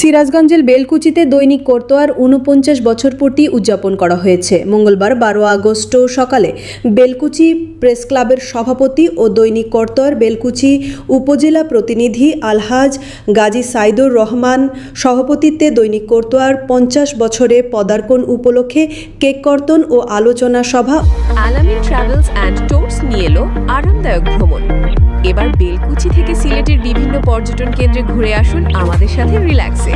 সিরাজগঞ্জের বেলকুচিতে দৈনিক করতোয়ার উনপঞ্চাশ বছর পূর্তি উদযাপন করা হয়েছে। মঙ্গলবার বারো আগস্ট সকালে বেলকুচি প্রেস ক্লাবের সভাপতি ও দৈনিক করতোয়ার বেলকুচি উপজেলা প্রতিনিধি আলহাজ গাজী সাইদুর রহমান সভাপতিত্বে দৈনিক করতোয়ার পঞ্চাশ বছরে পদার্পণ উপলক্ষে কেক কর্তন ও আলোচনা সভা। আলামিন ট্রাভেলস অ্যান্ড ট্যুরস নিয়ে এলো আরামদায়ক ভ্রমণ। এবার বেলকুচি থেকে সিলেটের বিভিন্ন পর্যটন কেন্দ্রে ঘুরে আসুন আমাদের সাথে রিল্যাক্সে।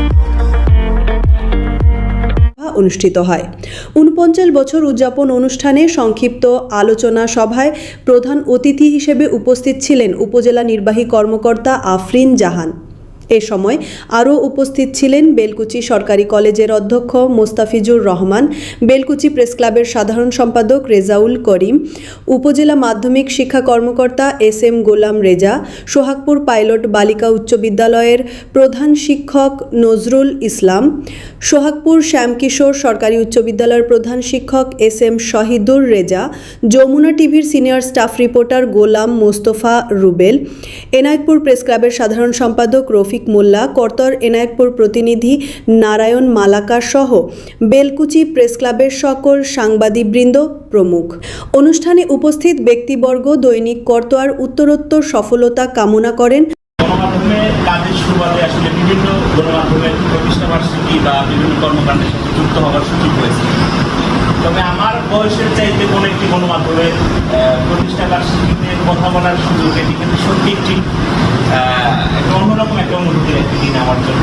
অনুষ্ঠিত হয়। উনপঞ্চাশ বছর উদযাপন অনুষ্ঠানে সংক্ষিপ্ত আলোচনা সভায় প্রধান অতিথি হিসেবে উপস্থিত ছিলেন উপজেলা নির্বাহী কর্মকর্তা আফরিন জাহান। এ সময় আরও উপস্থিত ছিলেন বেলকুচি সরকারি কলেজের অধ্যক্ষ মোস্তাফিজুর রহমান, বেলকুচি প্রেস ক্লাবের সাধারণ সম্পাদক রেজাউল করিম, উপজেলা মাধ্যমিক শিক্ষা কর্মকর্তা S M Golam Reza, Sohagpur pilot বালিকা উচ্চ বিদ্যালয়ের প্রধান শিক্ষক নজরুল ইসলাম, সোহাগপুর শ্যামকিশোর সরকারি উচ্চ বিদ্যালয়ের প্রধান শিক্ষক এস এম শহীদুর রেজা, যমুনা টিভির senior staff reporter Golam Mostafa Rubel Enayetpur press ক্লাবের সাধারণ সম্পাদক রফিক মোল্লা, করতর এনায়তপুর প্রতিনিধি নারায়ণ মালাকার সহ বেলকুচি প্রেস ক্লাবের সকল সাংবাদিকবৃন্দ প্রমুখ। অনুষ্ঠানে উপস্থিত ব্যক্তিবর্গ, দৈনিক করতোয়ার উত্তরোত্তর সফলতা কামনা করেন। তবে আমার বয়সের চাইতে কোনো একটি গণমাধ্যমের প্রতিষ্ঠা বার্ষিকীতে কথা বলার সুযোগ এটি কিন্তু সত্যি একটা অন্যরকম একটা অনুভূতির একটি দিন আমার জন্য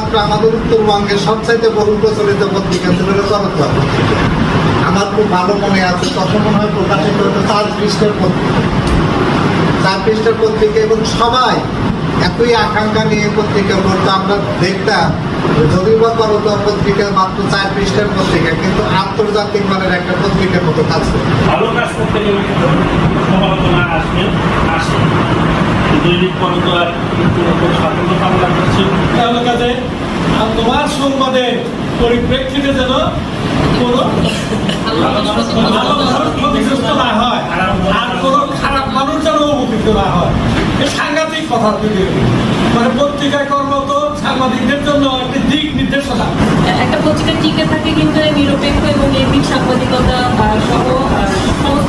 একমাত্র আমাদের উত্তরবঙ্গের সবচাইতে বহু প্রচলিত পত্রিকা ছিল পত্রিকা। আমার খুব ভালো মনে আছে, তখন মনে হয় প্রকাশিত হতো চার পৃষ্ঠের পত্রিকা। চার পৃষ্ঠের পত্রিকা এবং সবাই এতই আকাঙ্ক্ষা নিয়ে পত্রিকা পড়তো আমরা দেখতাম যদিও বা করতোয়া পত্রিকা মাত্র চার পৃষ্ঠের পত্রিকা, কিন্তু আন্তর্জাতিক মানের একটা পত্রিকার মতো কাজ করতো। ভালো কাজ করতে গেলে আসবে, আসে। দৈনিক করতোয়ার কিন্তু নতুন সাফল্য কামনা করছি তাহলে কাজে আর তোমার সংবাদের পরিপ্রেক্ষিতে যেন কোনো ভালো মানুষ ক্ষতিগ্রস্ত না হয় আর কোনো খারাপ মানুষ যেন না হয়। সাংঘাতিক কথা যদি মানে পত্রিকায় কর্মরত সাংবাদিকদের জন্য একটি দিক নির্দেশনা। একটা পত্রিকা টিকে থাকে কিন্তু নিরপেক্ষ এবং নির্ভীক সাংবাদিকতা সহ সমস্ত